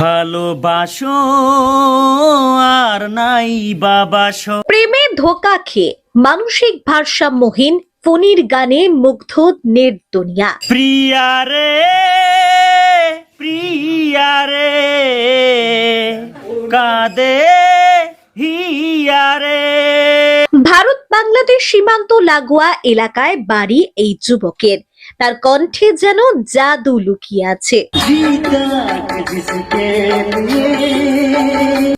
ভালোবাসো আর নাই বাবাসো প্রেমে ধোকা খেয়ে মানসিক ভারসাম্যহীন ফণির গানে মুগ্ধ নির্দুনিয়া। প্রিয়া রে প্রিয়া রে কাদে হিয়া রে। ভারত বাংলাদেশ সীমান্ত লাগোয়া এলাকায় বাড়ি এই যুবকের। তার কণ্ঠে যেন জাদু লুকিয়ে আছে।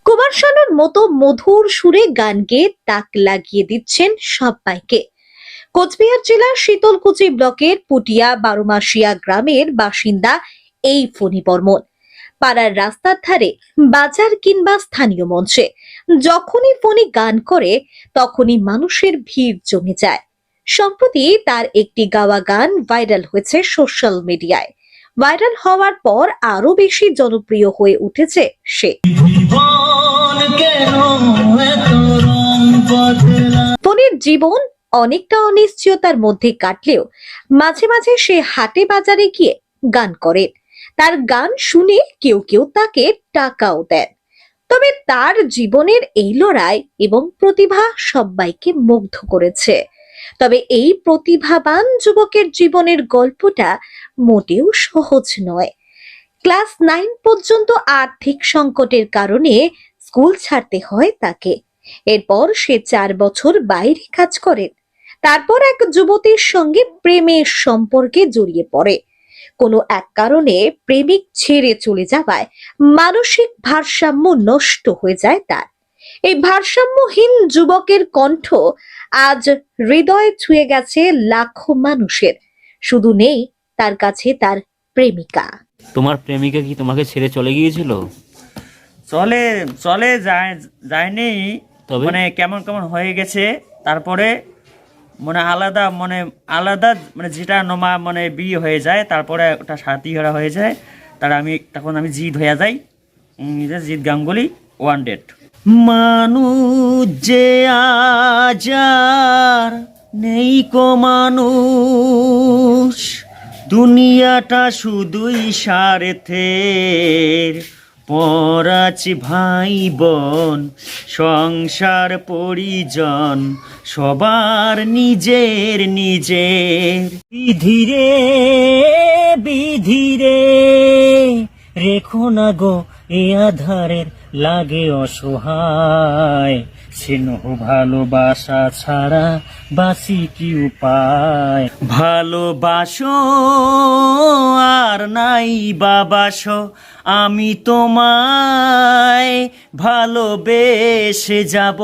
কুমার শানুর মতো মধুর সুরে গান গেয়ে তাক লাগিয়ে দিচ্ছেন সবাইকে। কোচবিহার জেলার শীতলকুচি ব্লকের পুটিয়া বারোমাসিয়া গ্রামের বাসিন্দা এই ফণি বর্মন। পাড়ার রাস্তার ধারে বাজার কিংবা স্থানীয় মঞ্চে যখনই ফণি গান করে, তখনই মানুষের ভিড় জমে যায়। সম্প্রতি তার একটি গাওয়া গান ভাইরাল হয়েছে সোশ্যাল মিডিয়ায়। ভাইরাল হওয়ার পর আরও বেশি জনপ্রিয় হয়ে উঠেছে সে। ফণির জীবন অনেকটা অনিশ্চয়তার মধ্যে কাটলেও মাঝে মাঝে সে হাটে বাজারে গিয়ে গান করেন তার গান শুনে কেউ কেউ তাকে টাকাও দেন। তবে তার জীবনের এই লড়াই এবং প্রতিভা সবাইকে মুগ্ধ করেছে। তবে এই প্রতিভাবান যুবকের জীবনের গল্পটা মোটেও সহজ নয়। ক্লাস নাইন পর্যন্ত আর্থিক সংকটের কারণে স্কুল ছাড়তে হয় তাকে। এরপর সে চার বছর বাইরে কাজ করেন তারপর এক যুবতীর সঙ্গে প্রেমের সম্পর্কে জড়িয়ে পড়ে। কোনো এক কারণে প্রেমিক ছেড়ে চলে যাওয়ায় মানসিক ভারসাম্য নষ্ট হয়ে যায় তার। এই ভারসাম্যহীন যুবকের কণ্ঠ আজ হৃদয়ে ছুঁয়ে গেছে লাখো মানুষের। শুধু নেই তার কাছে তার প্রেমিকা। তোমার প্রেমিকা কি তোমাকে ছেড়ে চলে গিয়েছিল? চলে চলে যায় যায়নি। তবে? মানে কেমন কেমন হয়ে গেছে তারপরে মানে আলাদা মানে আলাদা মানে যেটা নমা মানে বিয়ে হয়ে যায় তারপরে ওটা সাথী হরা হয়ে যায়। তার আমি তখন আমি জিদ হয়ে যাই। উম, যে গাঙ্গুলি ওয়ান ডেট মানুষ যে আজার নেই কো মানুষ। দুনিয়াটা শুধুই স্বার্থের পরাচি ভাই বোন সংসার পরিজন, সবার নিজের নিজের। বিধিরে বিধিরে, রেখো না গো এ আধারের লাগে অসহায়। স্নেহ ভালোবাসা ছাড়া বাসি কি উপায়? ভালোবাসো আর নাই বাবাসো, আমি তোমায় ভালোবেসে যাব।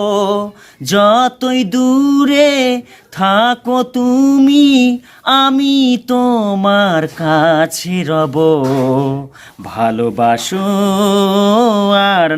যতই দূরে থাকো তুমি, আমি তোমার কাছে রব। ভালোবাসো আর